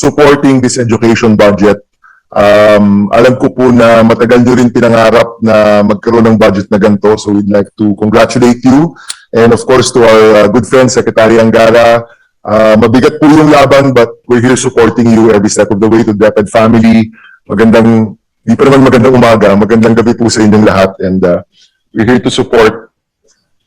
supporting this education budget. Um, alam ko po na matagal nyo rin pinangarap na magkaroon ng budget na ganito. So we'd like to congratulate you. And of course to our uh, good friend, Secretary Angara. Uh, mabigat po yung laban but we're here supporting you every step of the way to DepEd family. Magandang, di pa naman magandang umaga, magandang gabi po sa inyong lahat. And uh, we're here to support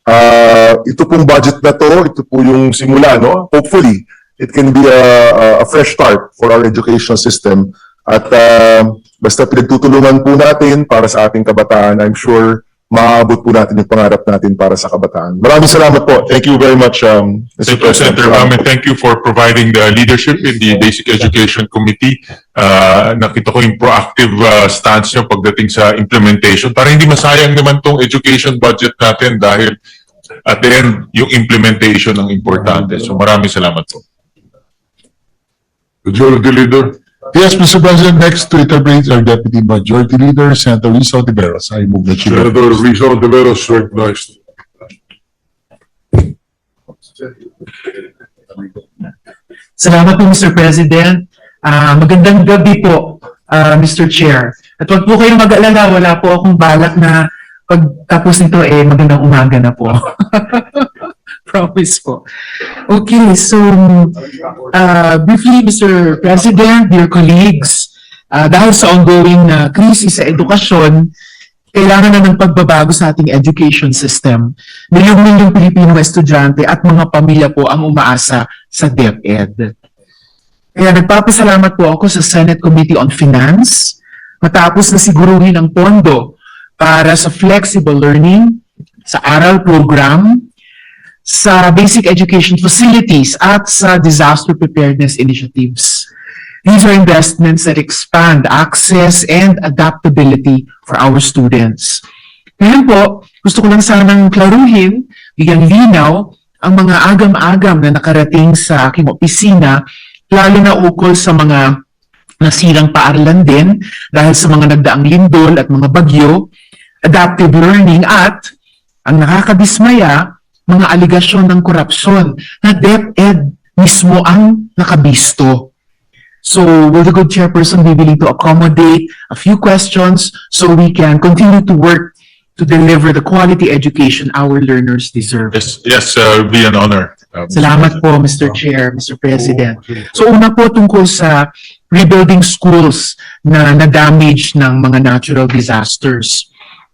Ah, ito pong budget na to, ito po yung simula, no? Hopefully, it can be a, a- fresh start for our education system. At ah, basta pinagtutulungan po natin para sa ating kabataan, I'm sure maaabot po natin yung pangarap natin para sa kabataan. Maraming salamat po. Thank you very much, um, Mr. Thank you, President. Senator Bam, and thank you for providing the leadership in the Basic Education Committee. Uh, nakita ko yung proactive uh, stance nyo pagdating sa implementation para hindi masayang naman tong education budget natin dahil at the end, yung implementation ang importante. So maraming salamat po. Majority Leader. Yes, Mr. President, next to interpret our Deputy Majority Leader, Senator Rizal Tiveros. I move that you. Senator Rizal Tiveros, recognized. Salamat po, Mr. President. Ah, magandang gabi po, ah, Mr. Chair. At wag po kayong mag-alala, wala po akong balak na pagtapos nito eh magandang umaga na po. Promise po. Okay, so uh, briefly, Mr. President, dear colleagues, ah, dahil sa ongoing na krisis sa edukasyon, kailangan na ng pagbabago sa ating education system. Milyong-milyong Pilipino estudyante at mga pamilya po ang umaasa sa DepEd. Kaya nagpapasalamat po ako sa Senate Committee on Finance matapos na siguruhin ang pondo para sa flexible learning, sa aral program, sa basic education facilities at sa disaster preparedness initiatives. These are investments that expand access and adaptability for our students. Ngayon po, gusto ko lang sanang klaruhin, bigyan linaw, ang mga agam-agam na nakarating sa aking opisina, lalo na ukol sa mga nasirang paaralan din dahil sa mga nagdaang lindol at mga bagyo, adaptive learning at, ang nakakabismaya, mga aligasyon ng korupsyon na DepEd mismo ang nakabisto. So, will the good chairperson be willing to accommodate a few questions so we can continue to work to deliver the quality education our learners deserve? Yes, yes, uh, it'll be an honor. uh, Mr. Salamat po, Mr. Chair, Mr. President. So una po tungkol sa rebuilding schools na na-damage ng mga natural disasters.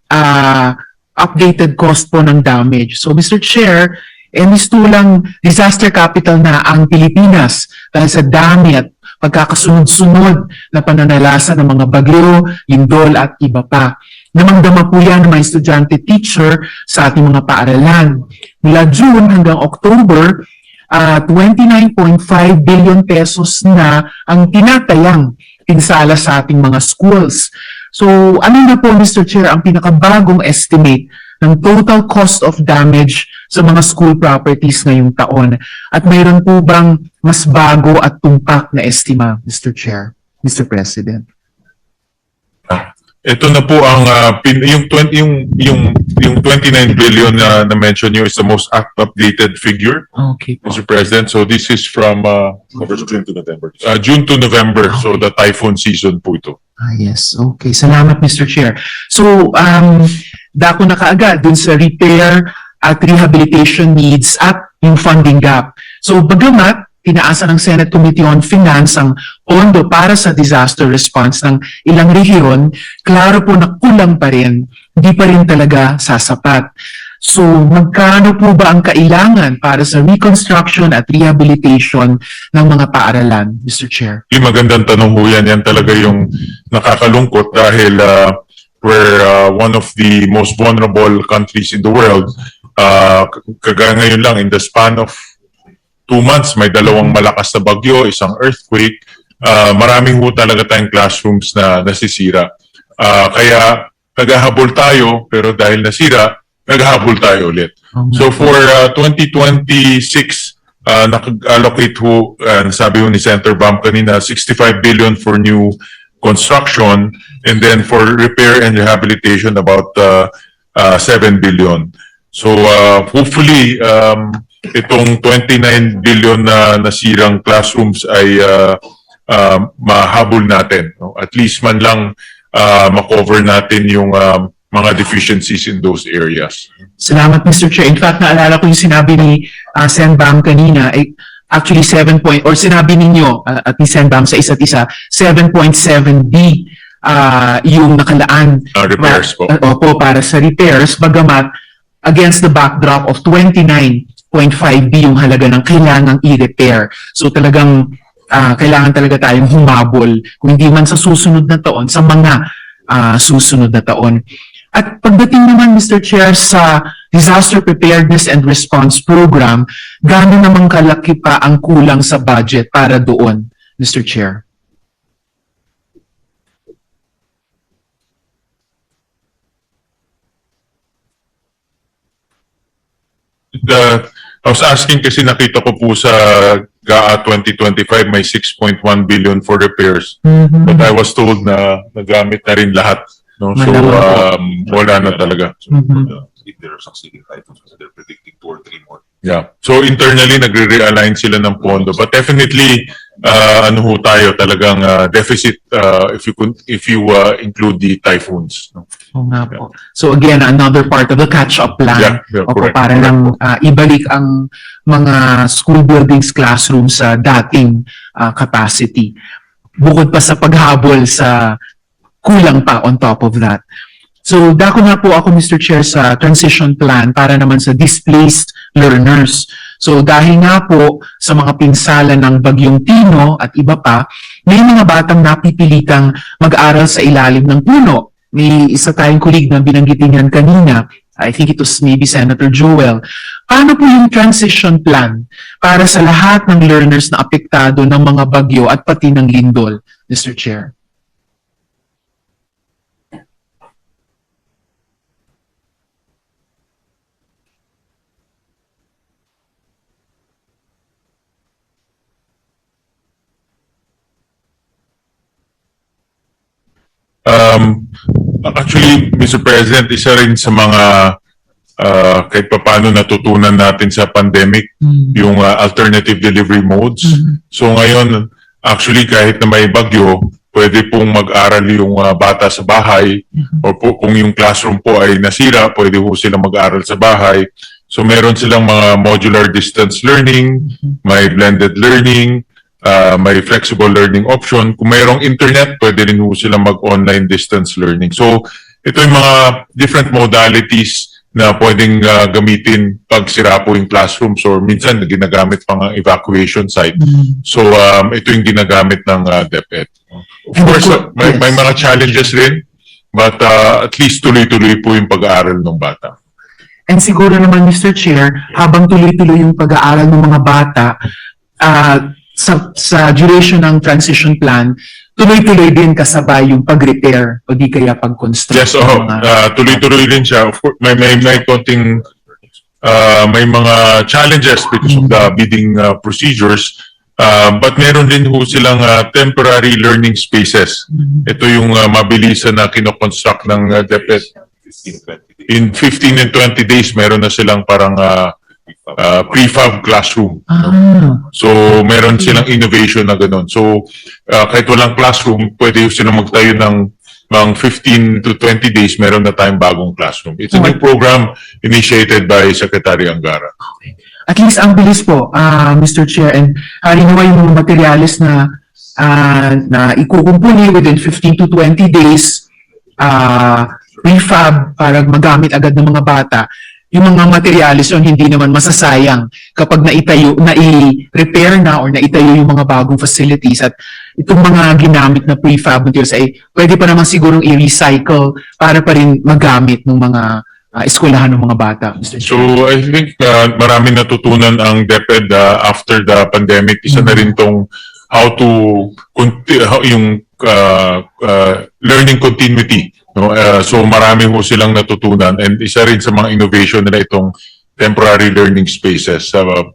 Ah, updated cost po ng damage. So Mr. Chair, eh mistulang disaster capital na ang Pilipinas dahil sa dami at pagkakasunod-sunod na pananalasa ng mga bagyo, lindol at iba pa. Namangdama po yan ng mga estudyante teacher sa ating mga paaralan. Mula June hanggang October, ah 29.5 billion pesos na ang tinatayang pinsala sa ating mga schools. So, ano na po, Mr. Chair, ang pinakabagong estimate ng total cost of damage sa mga school properties ngayong taon? At mayroon po bang mas bago at tumpak na estima, Mr. Chair, Mr. President? Ito na po ang uh, pin, yung 20 yung yung yung 29 billion na na mention niyo is the most up- updated figure Okay po. Mr. President so this is from uh, June to November. uh, June to November so the typhoon season po ito. Ah, yes. Okay. Salamat, Mr. Chair. So, um, dako na kaagad dun sa repair at rehabilitation needs at yung funding gap. So, bagamat tinaasa ng Senate Committee on Finance ang pondo para sa disaster response ng ilang rehiyon, klaro po na kulang pa rin, hindi pa rin talaga sasapat. So, magkano po ba ang kailangan para sa reconstruction at rehabilitation ng mga paaralan, Mr. Chair? Yung magandang tanong ho yan, yan talaga yung nakakalungkot dahil uh, we're uh, one of the most vulnerable countries in the world. Uh, kagaya ngayon lang, in the span of two months, may dalawang malakas na bagyo, isang earthquake. Uh, maraming ho talaga tayong classrooms na nasisira. Uh, kaya naghahabol tayo, pero dahil nasira, naghahabol tayo ulit. So for uh, 2026, uh, nag-allocate ho, uh, sabi ho ni Senator Bam kanina, 65 billion for new construction and then for repair and rehabilitation about uh, uh, 7 billion. So uh, hopefully um, itong 29 billion na nasirang classrooms ay uh, uh, mahabol natin. No? At least man lang uh, makover natin yung um, mga deficiencies in those areas. Salamat, Mr. Chair. In fact, naalala ko yung sinabi ni uh, Sen Bam kanina, eh, actually 7 point, or sinabi ninyo uh, at ni Sen Bam sa isa't isa, 7.7B uh, yung nakalaan Uh, repairs po. Uh, opo, para sa repairs, bagamat against the backdrop of 29.5B yung halaga ng kailangang i-repair. So talagang ah, kailangan talaga tayong humabol, kung hindi man sa susunod na taon, sa mga ah, susunod na taon. At pagdating naman, Mr. Chair, sa Disaster Preparedness and Response Program, gaano naman kalaki pa ang kulang sa budget para doon, Mr. Chair? The, I was asking kasi nakita ko po sa GAA 2025 may 6.1 billion for repairs. But I was told na nagamit na rin lahat. No? So, Wala. um, wala na talaga. Mhm. If there are succeeding titles, they're predicting two or three more. Yeah. So internally nagre-realign sila ng pondo but definitely uh, ano ho tayo talagang uh, deficit uh, if you kun- if you uh, include the typhoons. no? Oo nga po. So again, another part of the catch-up plan. Yeah, yeah, Opo, correct, para correct lang ah, ibalik ang mga school buildings, classrooms sa dating ah, capacity. Bukod pa sa paghabol sa kulang pa on top of that. So, dako na po ako, Mr. Chair, sa transition plan para naman sa displaced learners. So, dahil nga po sa mga pinsala ng Bagyong Tino at iba pa, may mga batang napipilitang mag-aral sa ilalim ng puno. May isa tayong kulig na binanggitin yan kanina. I think it was maybe Senator Joel. Paano po yung transition plan para sa lahat ng learners na apektado ng mga bagyo at pati ng lindol, Mr. Chair? Um, actually, Mr. President, isa rin sa mga uh, kahit paano natutunan natin sa pandemic yung uh, alternative delivery modes. So ngayon, actually kahit na may bagyo, pwede pong mag-aral yung uh, bata sa bahay o po, kung yung classroom po ay nasira, pwede po sila mag-aral sa bahay. So meron silang mga modular distance learning, may blended learning, uh, may flexible learning option. Kung mayroong internet, pwede rin po sila mag-online distance learning. So ito yung mga different modalities na pwedeng uh, gamitin pag sira po yung classrooms or minsan ginagamit pang ang evacuation site. So um, ito yung ginagamit ng uh, DepEd. Of And course, uh, may, may yes. mga challenges rin, but uh, at least tuloy-tuloy po yung pag-aaral ng bata. And siguro naman, Mr. Chair, habang tuloy-tuloy yung pag-aaral ng mga bata, ah, sa, sa duration ng transition plan, tuloy-tuloy din kasabay yung pag-repair o di kaya pag-construct. Yes, oh, mga- uh, tuloy-tuloy din siya. Of course, may may may konting uh, may mga challenges because of the bidding uh, procedures. Uh, but meron din ho silang uh, temporary learning spaces. Ito yung uh, mabilisan na kinoconstruct ng uh, DepEd. 15, 20 days. In 15 and 20 days, meron na silang parang uh, uh, prefab classroom. Ah, So, meron silang innovation na ganun. So, uh, kahit walang classroom, pwede silang magtayo ng mga 15 to 20 days, meron na tayong bagong classroom. It's a new program initiated by Secretary Angara. at least ang bilis po, ah, Mr. Chair, and halimbawa yung mga materials na ah, na ikukumpuni within 15 to 20 days, ah, refab para magamit agad ng mga bata, yung mga materials yun hindi naman masasayang kapag naitayo, na-repair na or naitayo yung mga bagong facilities at itong mga ginamit na prefab materials ay pwede pa naman sigurong i-recycle para pa rin magamit ng mga ah, eskwelahan ng mga bata, Mr. So, I think uh, marami natutunan ang DepEd uh, after the pandemic. Isa na rin tong how to, how, yung uh, uh, learning continuity. No? Uh, so, marami ho silang natutunan and isa rin sa mga innovation nila itong temporary learning spaces. Uh,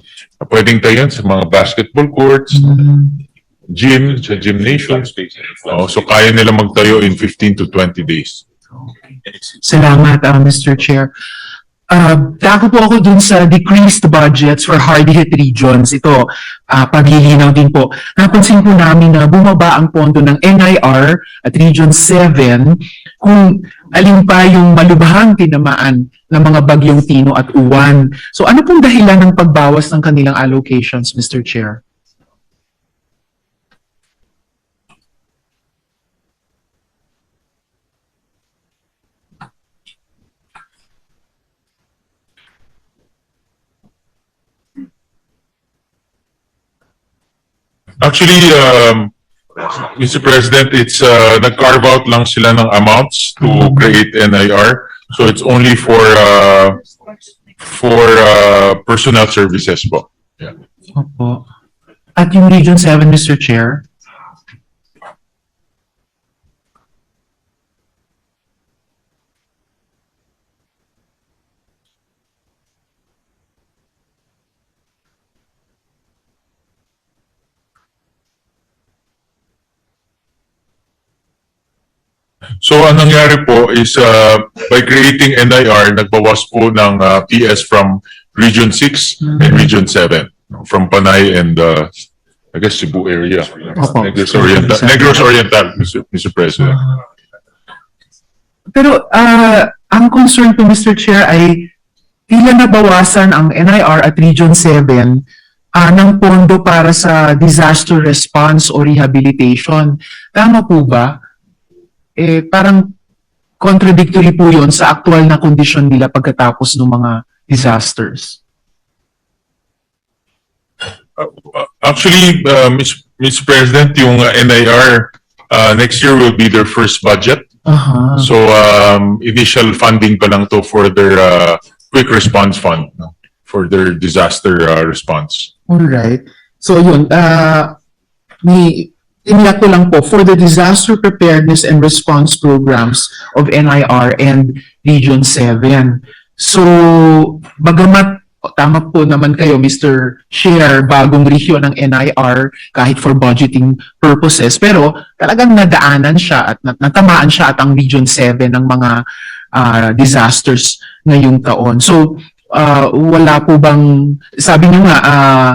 pwedeng tayo sa mga basketball courts, gym, sa gymnasium. Oh, so, kaya nila magtayo in 15 to 20 days. Salamat, ah, Mr. Chair. Uh, dako po ako dun sa decreased budgets for hard hit regions. Ito, uh, paglilinaw din po. Napansin po namin na bumaba ang pondo ng NIR at Region 7 kung alin pa yung malubhang tinamaan ng mga bagyong Tino at Uwan. So ano pong dahilan ng pagbawas ng kanilang allocations, Mr. Chair? Actually, um, Mr. President, it's, uh, nag-carve out lang sila ng amounts to create NIR. So it's only for, uh, for, uh, personnel services po. Opo. At yung Region 7, Mr. Chair? So ang nangyari po is uh, by creating NIR, nagbawas po ng uh, PS from Region 6 and Region 7. From Panay and uh, I guess Cebu area. Opo. Negros Oriental, Negros Oriental, Mr. Mr. President. Pero ah, ang concern po, Mr. Chair, ay tila nabawasan ang NIR at Region 7 ah, ng pondo para sa disaster response o rehabilitation. Tama po ba? Eh, parang contradictory po yon sa actual na kondisyon nila pagkatapos ng mga disasters. Uh, Actually, uh, Ms. Mr. President, yung uh, NIR uh, next year will be their first budget. Aha. So um, initial funding pa lang to for their uh, quick response fund no? for their disaster uh, response. Alright. So yun, uh, ni tiniyak ko lang po for the disaster preparedness and response programs of NIR and Region 7. So, bagamat o, tama po naman kayo, Mr. Chair, bagong region ng NIR kahit for budgeting purposes, pero talagang nadaanan siya at nat- natamaan siya at ang Region 7 ng mga ah, disasters ngayong taon. So, ah, wala po bang, sabi niyo nga, ah,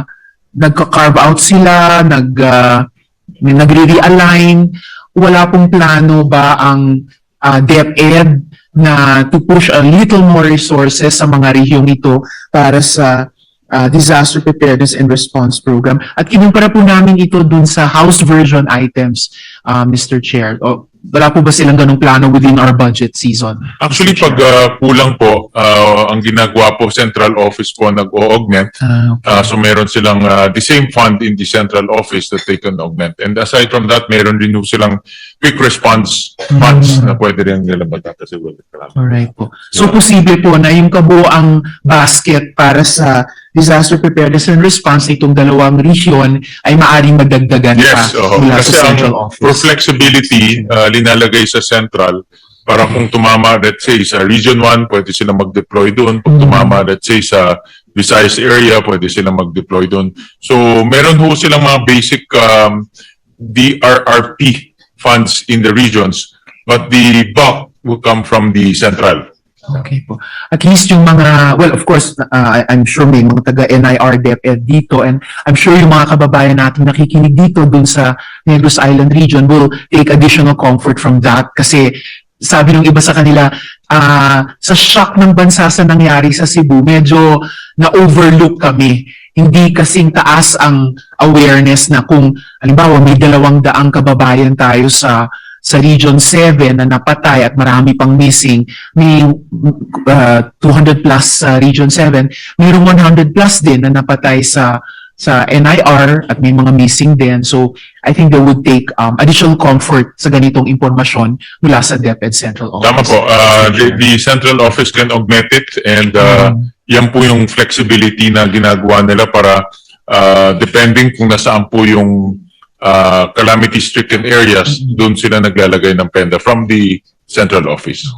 nagka-carve out sila, nag, may nagre-realign, wala pong plano ba ang ah, DepEd na to push a little more resources sa mga rehiyong ito para sa ah, disaster preparedness and response program. At kinumpara po namin ito dun sa House version items, ah, Mr. Chair. O, wala po ba silang ganong plano within our budget season? Actually, pag uh, kulang po, uh, ang ginagawa po central office po nag-o-augment. Ah, Uh, so meron silang uh, the same fund in the central office that they can augment. And aside from that, meron din po silang quick response funds na pwede rin nila magtatasiwil. Alright po. So, posible po na yung kabuoang basket para sa disaster preparedness and response nitong dalawang region ay maaring magdagdagan Yes, pa oo. mula kasi sa ang central for office. flexibility, uh, linalagay sa central para kung tumama, let's say, sa Region 1, pwede sila mag-deploy doon. Kung Mm. tumama, let's say, sa Visayas area, pwede sila mag-deploy doon. So, meron ho silang mga basic um, DRRP funds in the regions, but the bulk will come from the central. Okay po. At least yung mga, well, of course, uh, I'm sure may mga taga-NIR DepEd dito and I'm sure yung mga kababayan natin nakikinig dito dun sa Negros Island region will take additional comfort from that kasi sabi ng iba sa kanila, ah, sa shock ng bansa sa nangyari sa Cebu, medyo na-overlook kami. Hindi kasing taas ang awareness na kung, halimbawa, may dalawang daang kababayan tayo sa sa Region 7 na napatay at marami pang missing, may uh, 200 plus sa Region 7, mayroong 100 plus din na napatay sa sa NIR at may mga missing din. So, I think they would take um, additional comfort sa ganitong impormasyon mula sa DepEd Central Office. Tama po, uh, the, the central office can augment it and uh, yan po yung flexibility na ginagawa nila para uh, depending kung nasaan po yung uh, calamity stricken areas, doon sila naglalagay ng penda from the central office.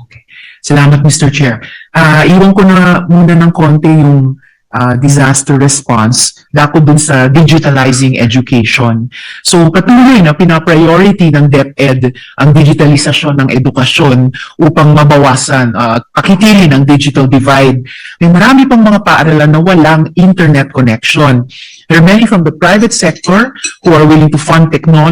Salamat, Mr. Chair. Ah, iwan ko na muna ng konti yung uh, disaster response, dako dun sa digitalizing education. So patuloy na pinapriority ng DepEd ang digitalisasyon ng edukasyon upang mabawasan, uh, pakitili ng digital divide. May marami pang mga paaralan na walang internet connection. There are many from the private sector who are willing to fund technology